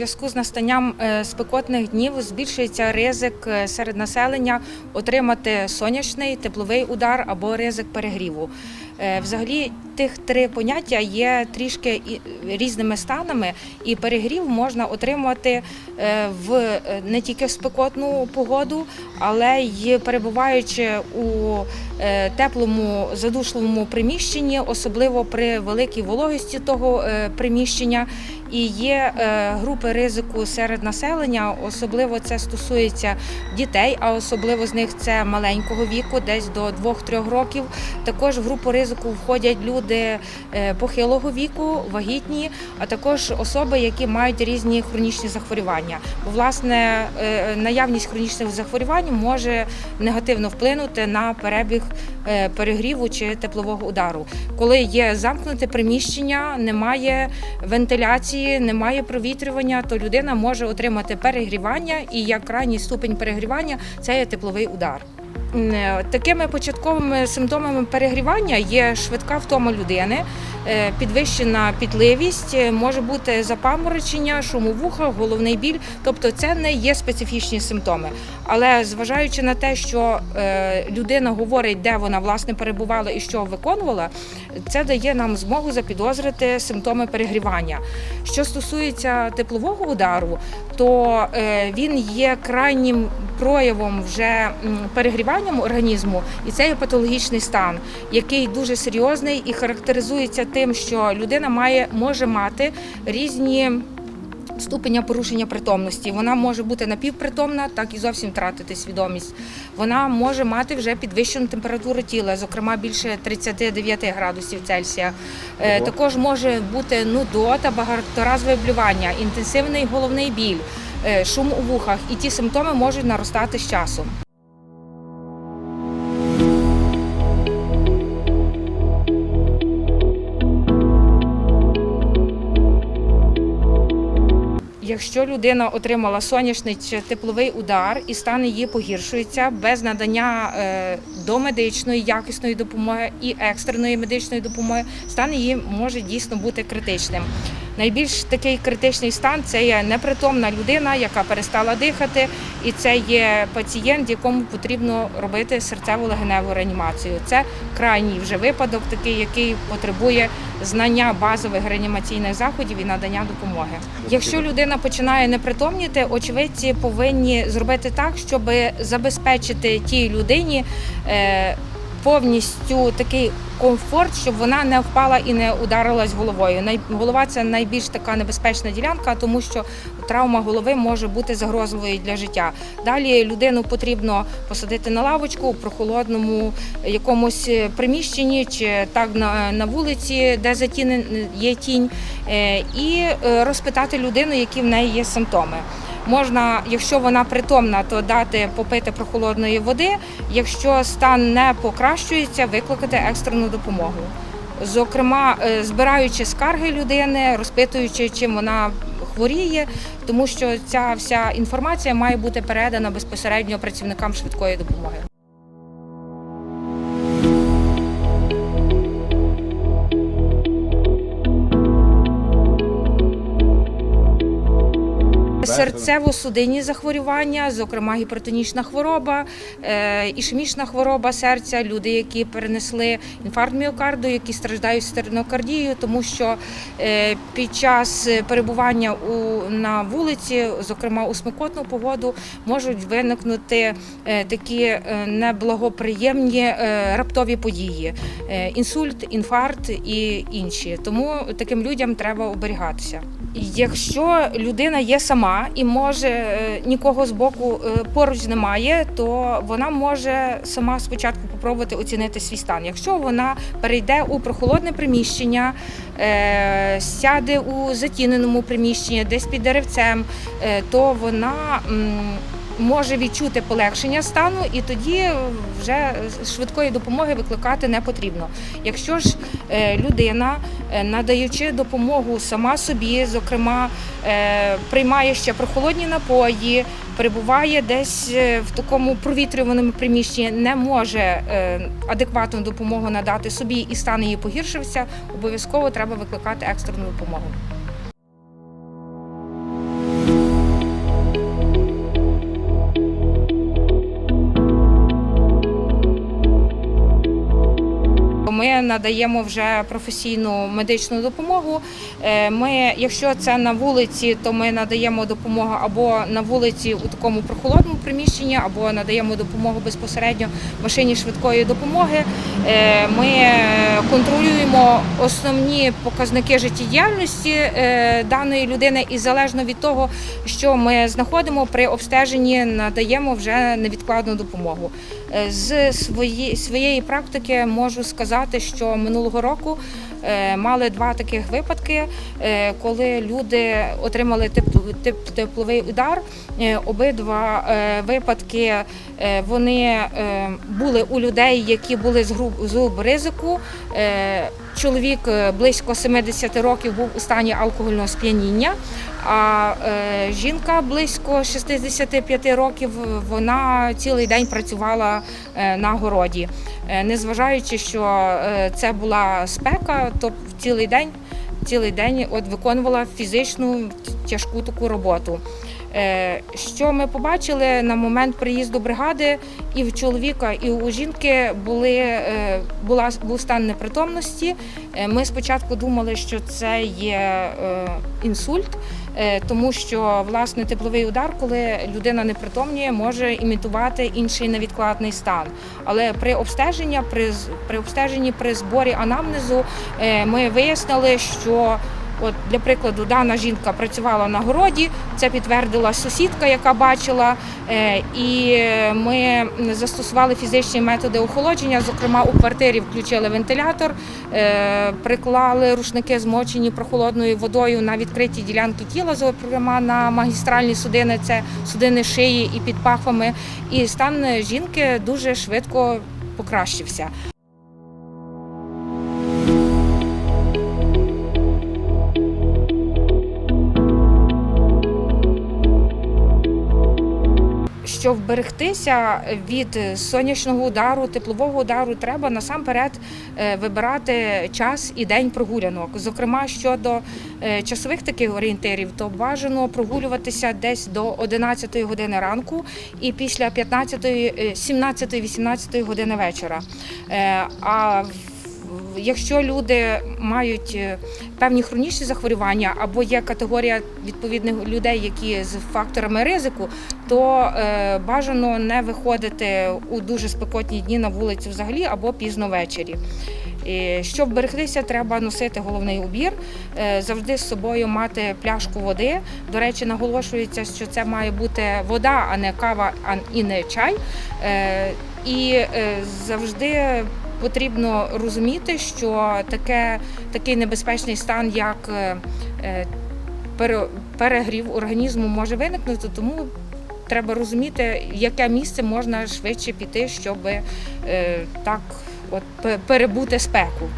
зв'язку з настанням е, спекотних днів збільшується ризик е, серед населення отримати сонячний тепловий удар або ризик перегріву. Е, Взагалі, тих три поняття є трішки різними станами, і перегрів можна отримувати в не тільки в спекотну погоду, але й перебуваючи у теплому задушливому приміщенні, особливо при великій вологості того приміщення. І є е, групи ризику серед населення, особливо це стосується дітей, а особливо з них це маленького віку, десь до 2-3 років. Також в групу ризику входять люди е, похилого віку, вагітні, а також особи, які мають різні хронічні захворювання. Бо власне е, наявність хронічних захворювань може негативно вплинути на перебіг перегріву чи теплового удару. Коли є замкнуте приміщення, немає вентиляції, немає провітрювання, то людина може отримати перегрівання, і як крайній ступень перегрівання це є тепловий удар. Е, Такими початковими симптомами перегрівання є швидка втома людини, е, підвищена пітливість, е, може бути запаморочення, шум у головний біль. Тобто це не є специфічні симптоми. Але зважаючи на те, що людина говорить, де вона власне перебувала і що виконувала, це дає нам змогу запідозрити симптоми перегрівання. Що стосується теплового удару, то він є крайнім проявом вже м, перегріванням організму, і це є патологічний стан, який дуже серйозний і характеризується тим, що людина має може мати різні. Ступеня порушення притомності. Вона може бути напівпритомна, так і зовсім втратити свідомість. Вона може мати вже підвищену температуру тіла, зокрема більше 39 градусів Цельсія. Е, Ого. Також може бути нудота, багаторазове блювання, інтенсивний головний біль, е, шум у вухах, і ті симптоми можуть наростати з часом. Якщо людина отримала сонячний чи тепловий удар і стан її погіршується без надання е, домедичної якісної допомоги і екстреної медичної допомоги, стан її може дійсно бути критичним. Найбільш такий критичний стан це є непритомна людина, яка перестала дихати, і це є пацієнт, якому потрібно робити серцево-легеневу реанімацію. Це крайній вже випадок, такий, який потребує знання базових реанімаційних заходів і надання допомоги. Якщо людина починає непритомніти, очевидці повинні зробити так, щоб забезпечити тій людині. Е, Повністю такий комфорт, щоб вона не впала і не ударилась головою. Голова це найбільш така небезпечна ділянка, тому що травма голови може бути загрозливою для життя. Далі людину потрібно посадити на лавочку у прохолодному якомусь приміщенні чи так на, на вулиці, де затінен є тінь, е, і е, розпитати людину, які в неї є симптоми. Можна, якщо вона притомна, то дати попити прохолодної води. Якщо стан не покращується, викликати екстрену допомогу. Зокрема, е, збираючи скарги людини, розпитуючи, чим вона хворіє, тому що ця вся інформація має бути передана безпосередньо працівникам швидкої допомоги. Серцево-судинні захворювання, зокрема гіпертонічна хвороба, е, ішемічна хвороба серця, люди, які перенесли інфаркт міокарду, які страждають стенокардією, тому що е, під час перебування у, на вулиці, зокрема у смикотну погоду, можуть виникнути е, такі неблагоприємні раптові події: інсульт, інфаркт і інші. Тому таким людям треба оберігатися. Якщо людина є сама і може е, нікого з боку е, поруч немає, то вона може сама спочатку попробувати оцінити свій стан. Якщо вона перейде у прохолодне приміщення, е, сяде у затіненому приміщенні, десь під деревцем, то вона може відчути полегшення стану, і тоді вже швидкої допомоги викликати не потрібно. Якщо ж е, людина, е, надаючи допомогу сама собі, зокрема, е, приймає ще прохолодні напої, перебуває десь в такому провітрюваному приміщенні, не може адекватну допомогу надати собі і стан її погіршився, обов'язково треба викликати екстрену допомогу. Ми надаємо вже професійну медичну допомогу. Е, Ми, якщо це на вулиці, то ми надаємо допомогу або на вулиці у такому прохолодному приміщенні, або надаємо допомогу безпосередньо машині швидкої допомоги. Е, Ми контролюємо основні показники життєдіяльності е, даної людини, і залежно від того, що ми знаходимо при обстеженні, надаємо вже невідкладну допомогу. Е, З свої, своєї практики можу сказати, що минулого року е, мали два таких випадки, е, коли люди отримали тип теп- тепловий удар. Обидва випадки вони були у людей, які були з груп з груп ризику. Чоловік е, близько 70 років був у стані алкогольного сп'яніння, а е, жінка близько 65 років вона цілий день працювала е, на городі. Незважаючи, що це була спека, то цілий день, цілий день от виконувала фізичну тяжку таку роботу. Е, Що ми побачили на момент приїзду бригади, і в чоловіка, і у жінки були, е, була, був стан непритомності. Е, Ми спочатку думали, що це є інсульт, тому що власне тепловий удар, коли людина непритомніє, може імітувати інший невідкладний стан. Але при обстеженні, при, при обстеженні при зборі анамнезу ми вияснили, що От для прикладу, дана жінка працювала на городі. Це підтвердила сусідка, яка бачила. Е, І ми застосували фізичні методи охолодження. Зокрема, у квартирі включили вентилятор, е, приклали рушники, змочені прохолодною водою на відкриті ділянки тіла, зокрема на магістральні судини, це судини шиї і під пахвами. І стан жінки дуже швидко покращився. Щоб вберегтися від сонячного удару, теплового удару, треба насамперед е, вибирати час і день прогулянок. Зокрема, щодо е, часових таких орієнтирів, то бажано прогулюватися десь до 11 години ранку і після 15, 17-18 години вечора. Е, А Якщо люди мають е, певні хронічні захворювання або є категорія відповідних людей, які з факторами ризику, то е, бажано не виходити у дуже спекотні дні на вулицю взагалі або пізно ввечері. Щоб берегтися, треба носити головний убір, е, завжди з собою мати пляшку води. До речі, наголошується, що це має бути вода, а не кава, і не чай. І завжди потрібно розуміти, що таке, такий небезпечний стан, як е, е, перегрів організму, може виникнути, тому треба розуміти, яке місце можна швидше піти, щоб е, так от пе- перебути спеку.